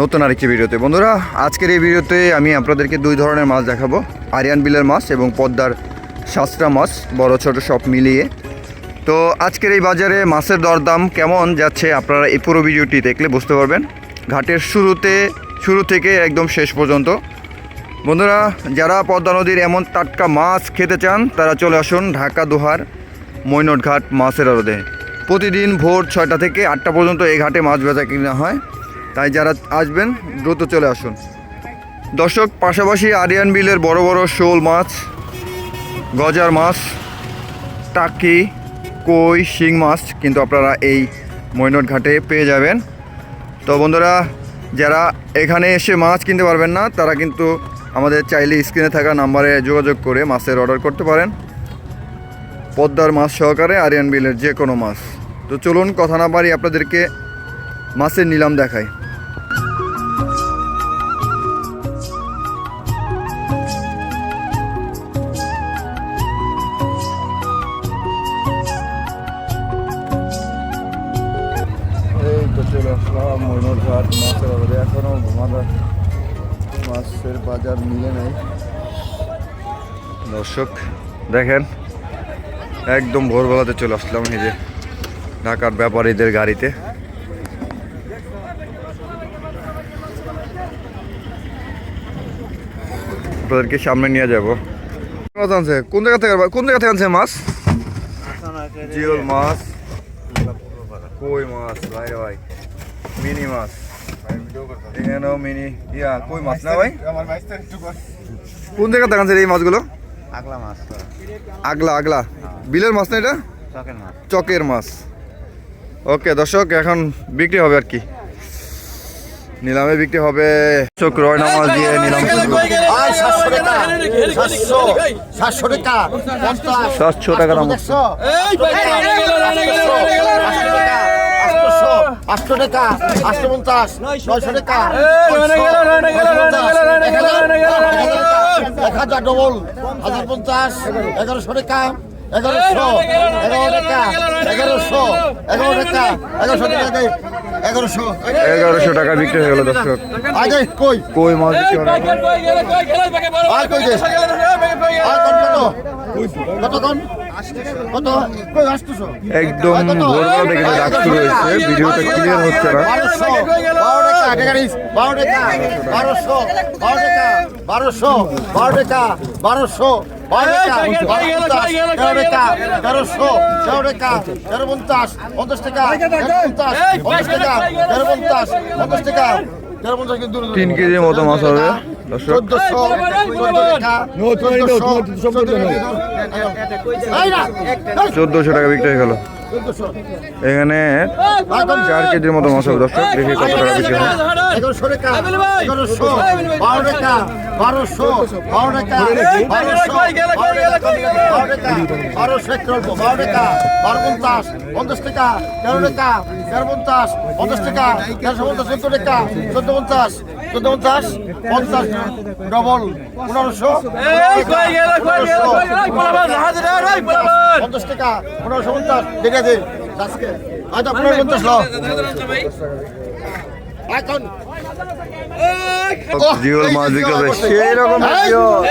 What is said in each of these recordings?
নতুন আরেকটি ভিডিওতে। বন্ধুরা, আজকের এই ভিডিওতে আমি আপনাদেরকে দুই ধরনের মাছ দেখাবো। আরিয়ান বিলের মাছ এবং পদ্মার শাস্ত্রা মাছ, বড় ছোট সব মিলিয়ে। তো আজকের এই বাজারে মাছের দরদাম কেমন যাচ্ছে আপনারা এই পুরো ভিডিওটি দেখলে বুঝতে পারবেন। ঘাটের শুরুতে, শুরু থেকে একদম শেষ পর্যন্ত। বন্ধুরা, যারা পদ্মা নদীর এমন টাটকা মাছ খেতে চান, তারা চলে আসুন ঢাকা দোহার মৈনট ঘাট মাছের আরদে প্রতিদিন ভোর ছয়টা থেকে আটটা পর্যন্ত এই ঘাটে মাছ বেচা কিনা হয়। তাই যারা আসবেন, দ্রুত চলে আসুন। দর্শক, পাশাপাশি আরিয়ান বিলের বড় বড় শোল মাছ, গজার মাছ, টাকি, কই, শিং মাছ কিন্তু আপনারা এই মৈনট ঘাটে পেয়ে যাবেন। তো বন্ধুরা, যারা এখানে এসে মাছ কিনতে পারবেন না, তারা কিন্তু আমাদের চাইলে স্ক্রিনে থাকা নাম্বারে যোগাযোগ করে মাছের অর্ডার করতে পারেন। পদ্মার মাছ সহকারে আরিয়ান বিলের যে কোনো মাছ। তো চলুন, কথা না পারি আপনাদেরকে মাছের নিলাম দেখাই। দর্শক, দেখেন, একদম ভোরবেলাতে চলে আসলাম এই যে ঢাকার ব্যাপারীদের গাড়িতে। আপনাদেরকে সামনে নিয়ে যাব। কোন জায়গা থেকে, কোন জায়গা থেকে আনছে মাছ? জিওল মাছ। কই মাছ? ভাই ভাই, মিনি মাছ। মিনি, ইয়া, কই মাছ না ভাই? কোন জায়গা থেকে আনছে এই মাছগুলো? আগলা মাছ আগলা আগলা। বিলের মাছ না এটা? চকের মাছ। চকের মাছ। ওকে দর্শক এখন বিক্রি হবে আর কি। নিলামে বিক্রি হবে। চোখ মাছ দিয়ে নিলাম শুরু। আর সাতশো টাকা। সাতশো। সাতশো টাকা। আটশো টাকা। আটশো পঞ্চাশ। নয়শো টাকা। এক হাজার ডবল হাজার পঞ্চাশ এগারোশো টাকা এগারোশো এগারো টাকা এগারোশো এগারো টাকা এগারোশো টাকা এগারোশো এগারোশো। টাকা বিক্রি হয়ে গেল দর্শক। আগে কই? কই মাছ বিক্রি হলো? আর কই আর কত? কত একদম ভোরবেলা থেকে ডাক শুরু হয়েছে ভিডিওটা ক্লিয়ার হচ্ছে না। বারোশো। বারো টাকা বারো টাকা। বারোশো। বারো টাকা। বারোশো বারো টাকা বারোশো তেরো টাকা তেরোশো তেরো টাকা তেরো পঞ্চাশ পঞ্চাশ টাকা তেরো পঞ্চাশ পঞ্চাশ টাকা তেরো পঞ্চাশ পঞ্চাশ টাকা কিন্তু তিন কেজির মতো মাছ হবে চোদ্দশো চোদ্দ টাকা চোদ্দশো চোদ্দোশো টাকা বিক্রি হয়ে গেল এখানে চার কেজির মতো মাছ হবে দর্শক দেখি কত টাকা বিক্রি হয়। পঞ্চাশ টাকা তেরো টাকা তেরো পঞ্চাশ পঞ্চাশ টাকা তেরোশো পঞ্চাশ চোদ্দ টাকা চোদ্দ পঞ্চাশ চোদ্দ পঞ্চাশ পঞ্চাশ ডবল পনেরোশো পঞ্চাশ টাকা পনেরোশো পঞ্চাশ দে আজকে। আজ আপনার পঞ্চাশ ল এখন জিওল মাছ হবে সেই রকম জিওল।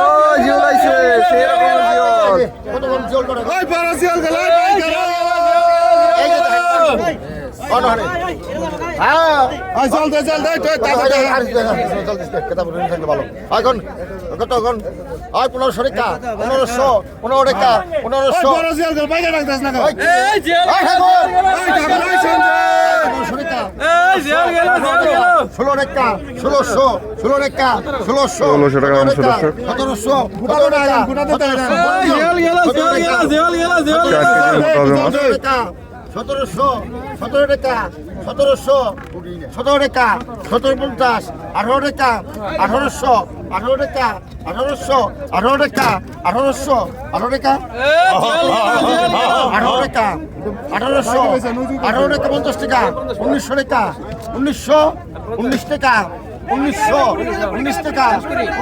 ও জিওল আইছে সেই রকম জিওল। কতক্ষণ জিওল করে? ওই বড় গেল এই যে কোন হারে হ্যাঁ জল দে জল দে তো তারপরে আর জল দিস কথা বলে। থাকলে ভালো এখন কত এখন আই পনেরোশো টাকা পনেরোশো পনেরো টাকা পনেরোশো। বাইরে রাখতাস না ষোলো টাকা ষোলোশো ষোলো টাকা ষোলোশো 1600 টাকা সতেরোশো সতেরো টাকা সতেরোশো, সতেরো টাকা সতেরোশো, সতেরো টাকা সতেরো পঞ্চাশ, আঠারো টাকা আঠারোশো, আঠারো টাকা আঠারোশো, আঠারো টাকা আঠারোশো, আঠারো টাকা আঠারো টাকা আঠারোশো, আঠারো টাকা পঞ্চাশ টাকা, উনিশশো টাকা উনিশশো, উনিশ টাকা, উনিশশো, উনিশ টাকা,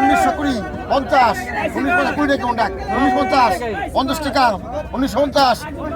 উনিশশো কুড়ি, পঞ্চাশ, উনিশ পঞ্চাশ কুড়ি টাকা, উনিশ পঞ্চাশ পঞ্চাশ টাকা, উনিশশো পঞ্চাশ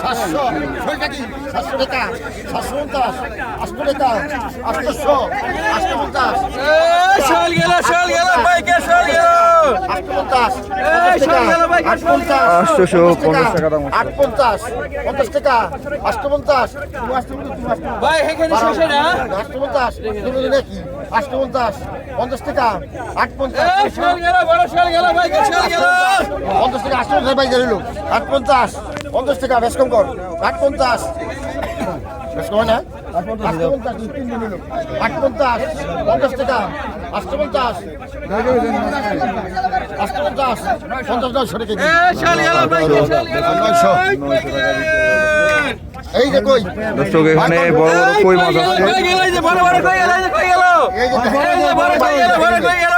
সাতশো ছয়টাকি সাতশো টাকা সাতশো পঞ্চাশ আটশো টাকা আটশো আটশো পঞ্চাশ। সাল গেল সাল গেল বাইকে সাল গেল। আটশো পঞ্চাশ টাকা দাম আট পঞ্চাশ পঞ্চাশ টাকা আটশো পঞ্চাশ। আটশো পঞ্চাশ নাকি আটশো পঞ্চাশ পঞ্চাশ আট পঞ্চাশ পঞ্চাশ টাকা বেশ কম কর আট পঞ্চাশ বেশ কম হয় না আট পঞ্চাশ। আট পঞ্চাশ পঞ্চাশ টাকা আটশো পঞ্চাশ আটশো পঞ্চাশ পঞ্চাশ নয়শো টাকা এই নয়শো যে কই দর্শক এখানে বড় বড় কই মাছ আছে এই যে বড় বড় কই গেল এই যে কই গেল এই যে এই যে বড় কই গেল বড় কই গেল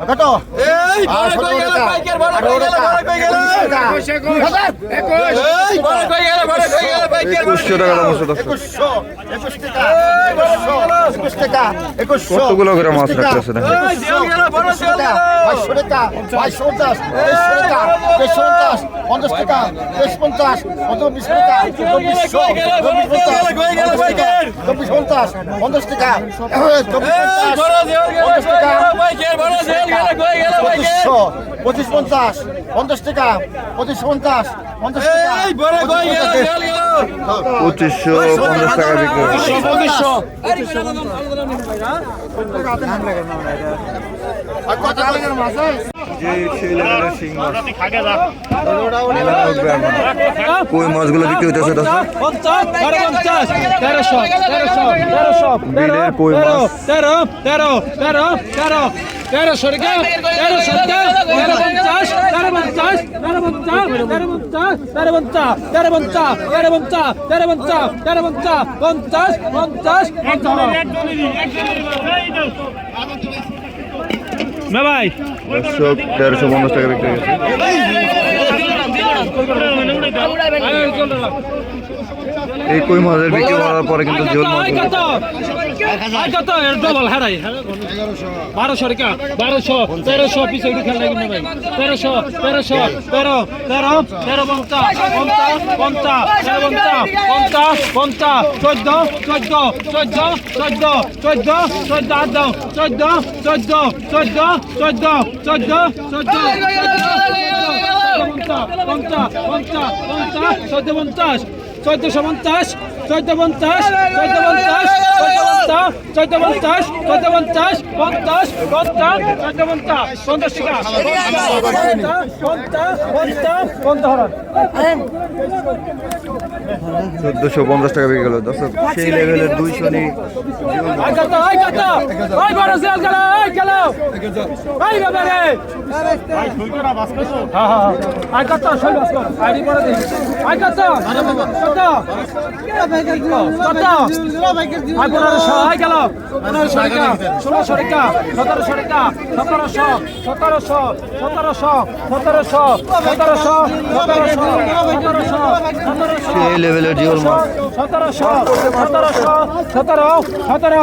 কত এই বড় কই গেল বাইকের বড় কই গেল বড় কই গেল। 21 21 বড় কই গেল বড় কই গেল টাকা পঁচিশশো পঁচিশ পঞ্চাশ পঞ্চাশ টাকা পঁচিশ পঞ্চাশ পঁচিশশো পঞ্চাশ টাকা বিক্রি পঁচিশশো পঁচিশশো যে সেই লেভেলের শিং মাছ। কই মাছগুলো বিক্রি হইতেছে বিলের কই মাছ তেরো তেরো তেরো তেরো তেরোশো টাকা তেরোশো টাকা তেরো পঞ্চাশ তেরো পঞ্চাশ তেরো পঞ্চাশ তেরো পঞ্চাশ তেরো পঞ্চাশ তেরো পঞ্চাশ তেরো পঞ্চাশ তেরো পঞ্চাশ তেরো পঞ্চাশ পঞ্চাশ পঞ্চাশ পঞ্চাশ ভাই। দর্শক তেরোশো পঞ্চাশ টাকা বিক্রি হয়েছে। এই কই মাছের বিক্রি করার পরে কিন্তু জোল মাছ কত ডবল হারাই বারোশো টাকা বারোশো তেরোশো পিছে উঠে খেলা কিনা ভাই তেরোশো তেরোশো তেরো তেরো তেরো পঞ্চাশ পঞ্চাশ পঞ্চাশ তেরো পঞ্চাশ পঞ্চাশ পঞ্চাশ চোদ্দ চোদ্দ চোদ্দ চোদ্দ চোদ্দ চোদ্দ আট দাও চোদ্দ চোদ্দ চোদ্দ চোদ্দ চোদ্দ চোদ্দ পঞ্চাশ পঞ্চাশ পঞ্চাশ চোদ্দ পঞ্চাশ চোদ্দশো পঞ্চাশ চোদ্দ পঞ্চাশ চোদ্দ পঞ্চাশ চোদ্দ পঞ্চাশ চোদ্দ পঞ্চাশ পঞ্চাশ পঞ্চাশ চোদ্দ পঞ্চাশ পঞ্চাশ টাকা পঞ্চাশ পঞ্চাশ পঞ্চাশ চোদ্দশো পঞ্চাশ টাকা বিক্রি করল দর্শক সেই লেভেলের দুইশো নি সতেরোশো সতেরোশো সতেরোশো সতেরোশো সতেরোশো সতেরোশো সতেরোশো সেই লেভেলের জিওল মাছ সতেরোশো সতেরোশো সতেরো সতেরো।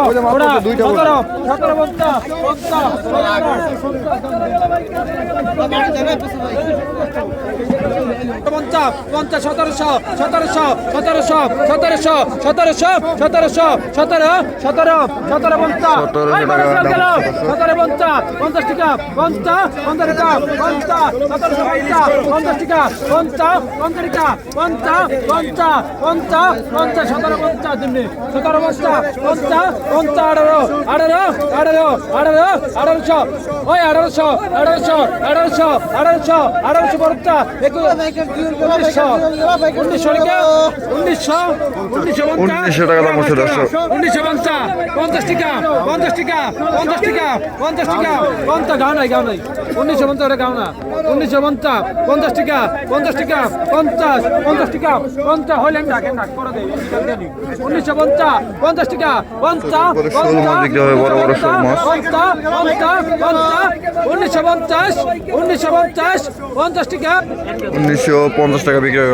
সতেরো সতেরো পঞ্চাশ পঞ্চাশ সতেরোশো সতেরোশো সতেরোশো সতেরোশো সতেরোশো সতেরোশো সতেরো সতেরো সতেরো পঞ্চাশ। সতেরো পঞ্চাশ পঞ্চাশ টাকা পঞ্চাশ পঞ্চাশ টাকা পঞ্চাশ সতেরোশো পঞ্চাশ পঞ্চাশ টাকা পঞ্চাশ পঞ্চাশ টাকা পঞ্চাশ পঞ্চাশ পঞ্চাশ পঞ্চাশ পঞ্চাশ সতেরো পঞ্চাশ দিনে সতেরো পঞ্চাশ পঞ্চাশ পঞ্চাশ আঠারো আঠারো আঠারো আঠারো আঠারোশো। ওই আঠারোশো আঠারোশো আঠারোশো আঠারোশো আঠারোশো পঞ্চাশ একুশ উনিশশো উনিশশো উনিশশো উনিশশো উনিশশো টাকা দাম হচ্ছে দর্শক। উনিশশো পঞ্চাশ পঞ্চাশ টাকা পঞ্চাশ টাকা পঞ্চাশ টাকা পঞ্চাশ টাকা পঞ্চাশ গাও নাই গাও নাই। উনিশশো পঞ্চাশ গাও না। উনিশশো পঞ্চাশ পঞ্চাশ টাকা পঞ্চাশ টাকা পঞ্চাশ পঞ্চাশ টাকা পঞ্চাশ টাকা হলে ডাকেন ডাক করে দেই উনিশশো পঞ্চাশ পঞ্চাশ টাকা পঞ্চাশ উনিশশো পঞ্চাশ উনিশশো পঞ্চাশ পঞ্চাশ টাকা উনিশশো পঞ্চাশ টাকা বিক্রি হয়ে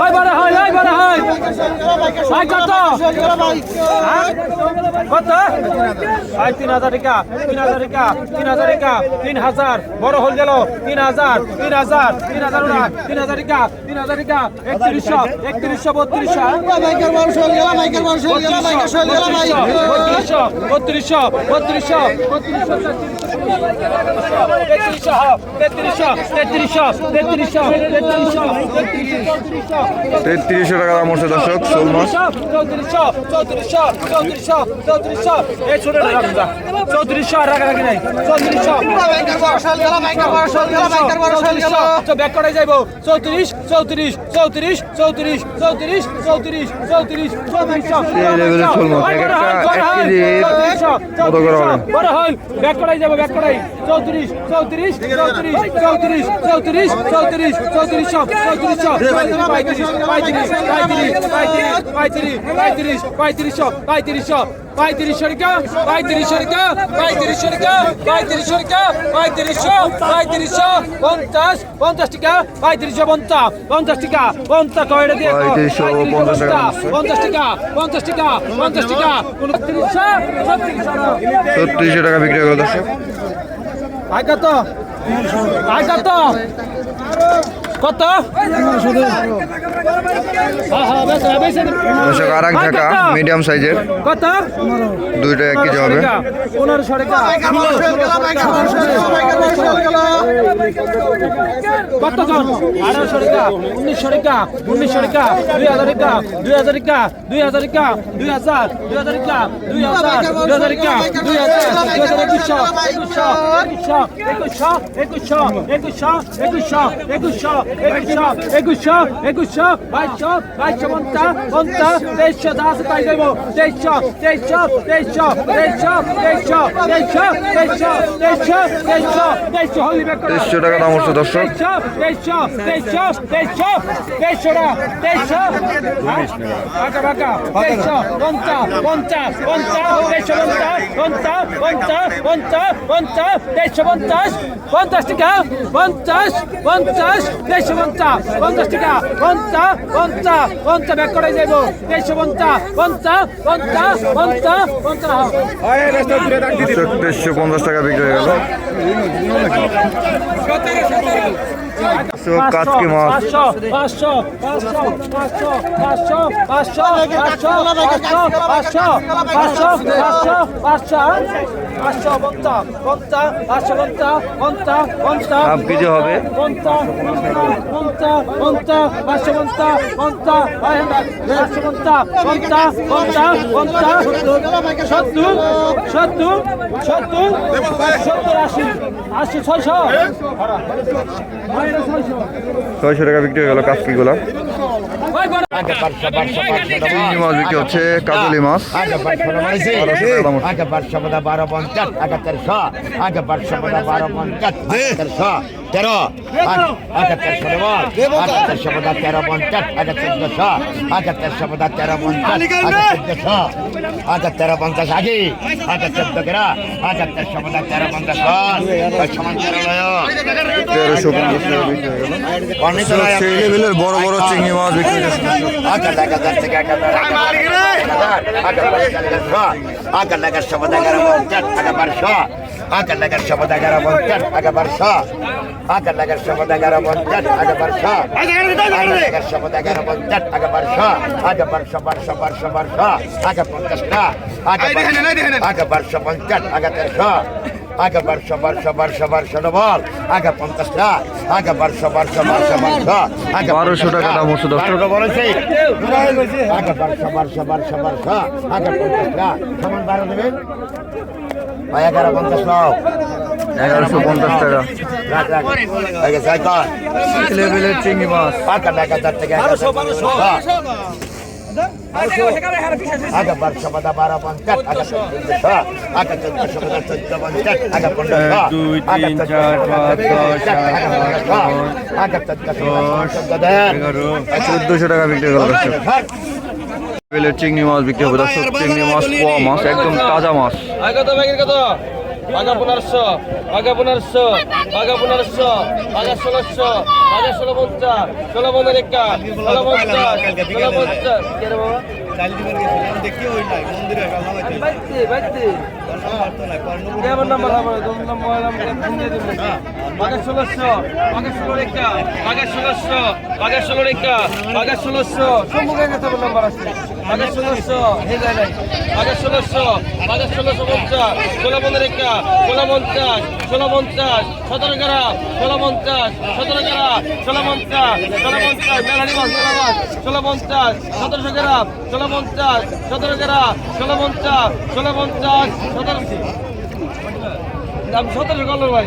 ওই বড় হয় ওই বড় হয় ভাই কত হ্যাঁ? কত ভাই তিন হাজার টাকা তিন হাজার টাকা তিন হাজার টাকা তিন হাজার বড় হল গেল তিন হাজার তিন হাজার তিন হাজার তিন হাজার টাকা তিন হাজার টাকা একত্রিশশো একত্রিশশো বত্রিশশো বত্রিশশো বত্রিশশো বত্রিশশো তেত্রিশশো তেত্রিশশো টাকা দাম হচ্ছে দর্শক শোল মাছ চৌত্রিশশো টাকা রাখা নাই চৌত্রিশশো যাইব চৌত্রিশ চৌত্রিশ চৌত্রিশ চৌত্রিশ চৌত্রিশ চৌত্রিশ চৌত্রিশ হল ব্যাক করাই যাব ব্যাক পড়াই চৌত্রিশ চৌত্রিশ চৌত্রিশ চৌত্রিশ চৌত্রিশ চৌত্রিশ চৌত্রিশ সব চৌত্রিশ সব পঁয়ত্রিশ পঁয়ত্রিশ পঁয়ত্রিশ পঁয়ত্রিশ পঁয়ত্রিশ পঁয়ত্রিশ পঁয়ত্রিশ সব পঁয়ত্রিশ সব। পঁয়ত্রিশশো টাকা পঁয়ত্রিশশো টাকা পঁয়ত্রিশশো টাকা পঁয়ত্রিশশো টাকা পঁয়ত্রিশশো পঁয়ত্রিশশো পঞ্চাশ পঞ্চাশ টাকা পঁয়ত্রিশশো পঞ্চাশ পঞ্চাশ টাকা পঞ্চাশ কয়টা দিয়ে পঞ্চাশ টাকা পঞ্চাশ টাকা পঞ্চাশ টাকা পঞ্চাশ টাকা উনত্রিশশো ছত্রিশশো টাকা বিক্রি করে দর্শক আয় কত আয় কত কত? দর্শক আর কত? মিডিয়াম সাইজের কত? দুইটা এক কেজি হবে পনেরোশো টাকা কত জন? আঠারোশো টাকা উনিশশো টাকা উনিশশো টাকা দুই হাজার টাকা দুই হাজার টাকা দুই হাজার টাকা দুই হাজার দুই হাজার টাকা দুই হাজার দুই হাজার টাকা দুই হাজার দুই হাজার একুশশো একুশশো একুশশো একুশশো একুশশো একুশশো একুশশো একুশশো একুশশো একুশশো বাইশশো বাইশশো পঞ্চাশ পঞ্চাশ তেইশশো যা আছে তাই দেবো তেইশশো তেইশশো তেইশশো তেইশশো তেইশশো তেইশশো তেইশশো তেইশশো তেইশশো তেইশশো হলি। তেইশশো টাকা দাম হচ্ছে দর্শক তেইশশো তেইশশো তেইশশো তেইশশো টাকা তেইশশো বাঁকা বাঁকা তেইশশো পঞ্চাশ পঞ্চাশ পঞ্চাশ তেইশশো পঞ্চাশ পঞ্চাশ পঞ্চাশ পঞ্চাশ পঞ্চাশ তেইশশো পঞ্চাশ পঞ্চাশ টাকা পঞ্চাশ পঞ্চাশ তেইশশো পঞ্চাশ পঞ্চাশ টাকা, পঞ্চাশ পঞ্চাশ পঞ্চাশ, ব্যাক করে যাইব। তেইশশো পঞ্চাশ পঞ্চাশ পঞ্চাশ পঞ্চাশ পঞ্চাশ তেইশশো পঞ্চাশ টাকা বিক্রি হয়ে গেল। কাজকি মাছ আপ কেজি হবে সত্তর সত্তর সত্তর সত্তর আশি আশি ছয়শো। ছয়শো টাকা বিক্রি হয়ে গেল কাচকিগুলা চিংড়ি মাছ বিক্রি হচ্ছে কাজলি মাছ। পদা বারো পঞ্চাশ আগে পদা বারো পঞ্চাশ তেরো। তেরোশো দেব আগে তেরোশো পদা তেরো পঞ্চাশ আগে চোদ্দশো। আগে তেরোশো পদা তেরো পঞ্চাশ আগে চোদ্দশো। আগে তেরো পঞ্চাশ আগে আগে চোদ্দ কেরা আগে তেরোশো পদা তেরো পঞ্চাশ সমান তেরো তেরোশো পঞ্চাশ বড় বড় চিংড়ি মাছ বিক্রি এক হাজার থেকে এক হাজার হাজার হাজার Acá la garcha bota gara montar, acá barça. Acá la garcha bota gara montar, acá barça. Acá la garcha bota gara montar, acá barça. Acá barça barça barça barça. Acá montar. Acá acá barça montar, acá terça. Acá barça barça barça barça no bal. Acá montar. Acá barça barça barça barça. Acá 1200 টাকা দাম হচ্ছে 10 টাকা বলেছে। আগে বারশা বারশা বারশা বারশা আগে পঞ্চাশ টাকা সমান বারো দেবেন ভাই এগারো পঞ্চাশ নাও। এগারোশো পঞ্চাশ টাকা। লেভেলের চিংড়ি মাছ। পাকা টাকা চার থেকে দুই তিন চার পাঁচ দশ দশ এগারো চোদ্দশো। টাকা বিক্রি করা। চিংড়ি মাছ বিক্রি হবে। দর্শক চিংড়ি মাছ পোয়া মাছ একদম তাজা মাছ। কত ব্যাগের কত আগা পনেরোশো আগা পনেরোশো আগা পনেরোশো আগা ষোলোশো আগা ষোলো পঞ্চাশ ষোলো পনেরো একা ষোলো পঞ্চাশ ষোলো ষোলোশো আগে ষোলো রেখা আগে ষোলোশো আগে ষোলো রেখা আগে ষোলোশো। সম্মুখে নাম্বার আছে। আগে ষোলোশো হে যায় নাই আগে ষোলোশো আগে ষোলোশো পঞ্চাশ, ষোলো পনেরো রেখা ষোলো পঞ্চাশ ষোলো পঞ্চাশ, সতেরো গ্রাম ষোলো পঞ্চাশ, সতেরো গ্রাম ষোলো পঞ্চাশ ষোলো পঞ্চাশ মেলারি মাছ মেলা মাছ ষোলো পঞ্চাশ, সতেরোশো গ্রাম ষোলো পঞ্চাশ, সতেরো গ্রাম ষোলো পঞ্চাশ ষোলো পঞ্চাশ সতেরোশো সতেরোশো কল ভাই।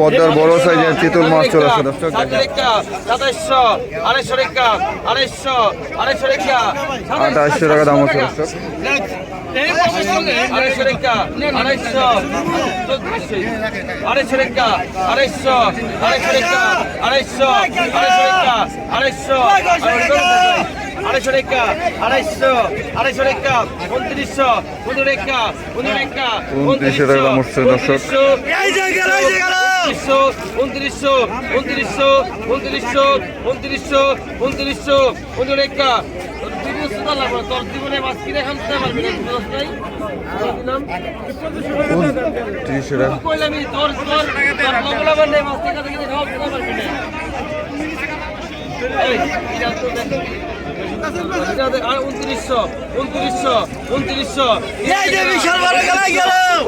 পদ্মার বড় সাইজের চিতল মাছ চলে আসে দর্শক। সাতাইশশো আড়াইশো রেখা আড়াইশো আড়াইশো রেখা টাকা দাম হচ্ছে দর্শক আড়াইশো রেখা আড়াইশো আড়াইশো রেখা আড়াইশো আড়াইশো রেখা আড়াইশো আড়াইশো রেখা আড়াইশো আড়াইশো আড়াইশো রেখা আড়াইশো আড়াইশো রেখা উনত্রিশশো পনেরো রেখা পনেরো রেখা উনত্রিশশো টাকা মরছে দর্শক উনত্রিশশো উনত্রিশশো উনত্রিশশো উনত্রিশশো উনত্রিশশো পনেরো রেখা উনত্রিশ টাকা উনত্রিশশো উনত্রিশশো উনত্রিশশো।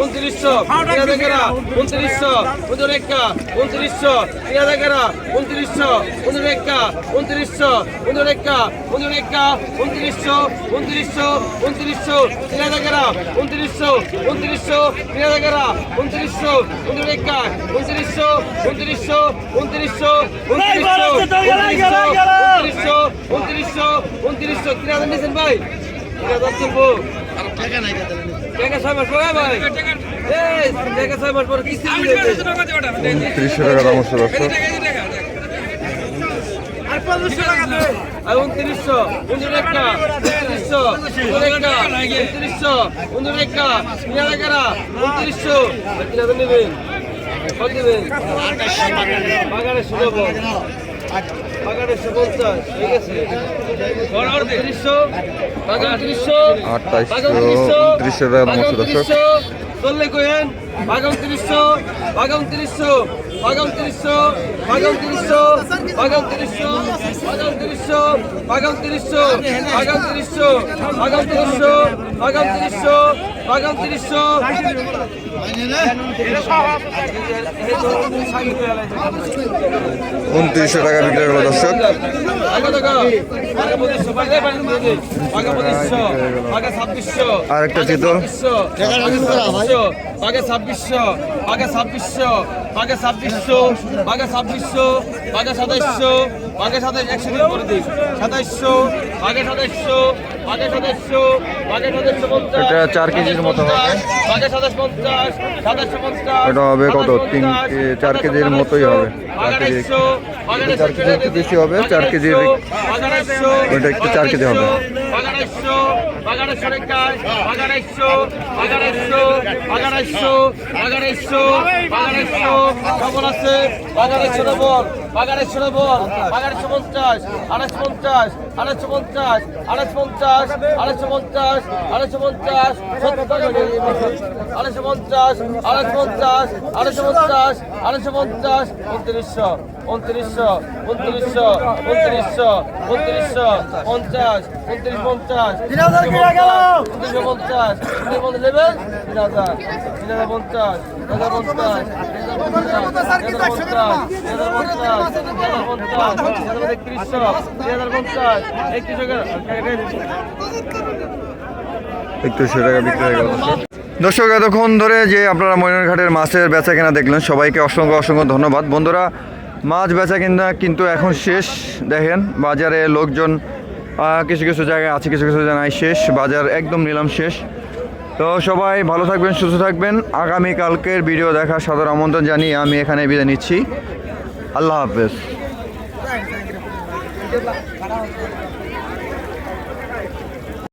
উনত্রিশশো। উনত্রিশশো। উনত্রিশশো। এগারো উনত্রিশশো উনরেখা উনত্রিশশো উনরেখা উনরেখা উনত্রিশশো উনত্রিশশো উনত্রিশশো তিন এগারো উনত্রিশশো উনত্রিশশো তিন এগারো উনত্রিশশো উনরেখা উনত্রিশশো উনত্রিশশো উনত্রিশশো উনত্রিশশো উনত্রিশশো উনত্রিশশো উনত্রিশশো। তিন হাজার নিয়েছেন ভাই তিন হাজার চলবো টাকা নাই ভাই। তিরিশশো টাকা দাম হচ্ছে দশ উনত্রিশশো উনত্রিশ একটা উনত্রিশশো উনত্রিশটা উনত্রিশশো উনত্রিশ একটা নিরালাকারা উনত্রিশশো তিন হাজার নেবেন কত দেবেন বাগানে সুযোগ আটটাইশশো টাকা দাম দর্শক দললে কয়েন বাগান তিরিশশো বাগান তিরিশশো। বাগান তিরিশশো বাগান তিরিশশো বাগান তিরিশশো বাগান তিরিশশো বাগান তিরিশশো বাগান তিরিশশো বাগান তিরিশশো বাগান তিরিশশো বাগান তিরিশশো উনত্রিশশো টাকা বিক্রি করব দর্শক আরেকটা। বাঘে ছাব্বিশশো বাঘে ছাব্বিশশো বাঘে ছাব্বিশশো বাঘে ছাব্বিশশো বাঘে সাতাইশশো বাঘে সাতাইশ একশো দিন করে দিই সাতাইশশো এটা চার কেজির মতো হবে। এটা হবে কত? তিন কে- চার কেজির মতোই হবে। চার কেজি- একটু বেশি হবে, চার কেজির ওইটা একটু চার কেজি হবে। বাগানাইশো বাগানাইশো রেখায় বাগানাইশো বাগানাইশো বাগানাইশো বাগানাইশো বাগানাইশো ডবল আছে বাগানাইশো ডবল বাগানাইশো ডবল বাগানাইশো পঞ্চাশ আড়াইশো পঞ্চাশ আড়াইশো পঞ্চাশ আড়াইশো পঞ্চাশ আড়াইশো পঞ্চাশ আড়াইশো পঞ্চাশ আড়াইশো পঞ্চাশ আড়াইশো পঞ্চাশ আড়াইশো পঞ্চাশ আড়াইশো পঞ্চাশ উনত্রিশশো উনত্রিশশো উনত্রিশশো উনত্রিশশো উনত্রিশশো পঞ্চাশ উনত্রিশ পঞ্চাশ উনত্রিশশো পঞ্চাশ উনত্রিশ পঞ্চাশ নেবেন তিন হাজার তিন হাজার পঞ্চাশ তিন হাজার পঞ্চাশ তিন হাজার পঞ্চাশ তিন হাজার পঞ্চাশ দর্শক, এতক্ষণ ধরে যে আপনারা ময়নারঘাটের মাছের বেচা কেনা দেখলেন, সবাইকে অসংখ্য অসংখ্য ধন্যবাদ। বন্ধুরা, মাছ বেচা কিনা কিন্তু এখন শেষ। দেখেন, বাজারে লোকজন কিছু কিছু জায়গায় আছে, কিছু কিছু জায়গায় শেষ। বাজার একদম নিলাম শেষ। তো সবাই ভালো থাকবেন, সুস্থ থাকবেন। আগামী কালকের ভিডিও দেখার সাদর আমন্ত্রণ জানিয়ে আমি এখানে বিদায় নিচ্ছি। আল্লাহ হাফেজ।